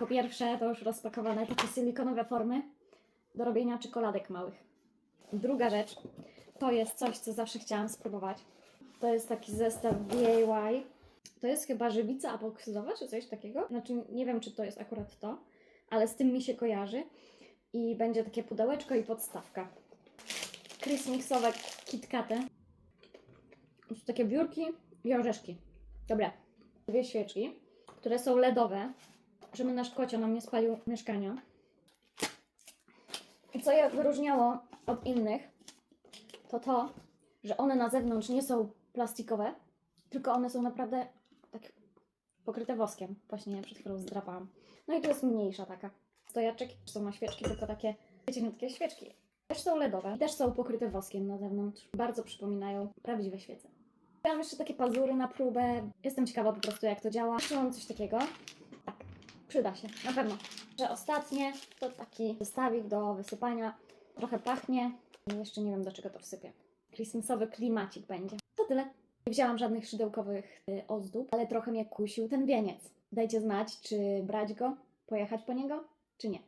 Po pierwsze, to już rozpakowane takie silikonowe formy do robienia czekoladek małych. Druga rzecz, to jest coś, co zawsze chciałam spróbować. To jest taki zestaw DIY. To jest chyba żywica apoksydowa, czy coś takiego. Znaczy, nie wiem, czy to jest akurat to, ale z tym mi się kojarzy. I będzie takie pudełeczko i podstawka. Christmasowe KitKaty. To są takie biurki i orzeszki. Dobra. Dwie świeczki, które są LEDowe, żeby nasz kocio nam nie spalił mieszkania. I co je wyróżniało od innych, to to, że one na zewnątrz nie są plastikowe, tylko one są naprawdę tak pokryte woskiem. Właśnie przed chwilą zdrapałam. No i tu jest mniejsza taka. Stojaczek, są na świeczki, tylko takie cieniutkie świeczki. Też są LEDowe, też są pokryte woskiem na zewnątrz. Bardzo przypominają prawdziwe świece. Mam jeszcze takie pazury na próbę. Jestem ciekawa po prostu jak to działa. Mam coś takiego. Przyda się, na pewno. Że ostatnie to taki zestawik do wysypania. Trochę pachnie. Jeszcze nie wiem do czego to wsypię. Christmasowy klimacik będzie. To tyle. Nie wzięłam żadnych szydełkowych y, ozdób, ale trochę mnie kusił ten wieniec. Dajcie znać, czy brać go, pojechać po niego, czy nie.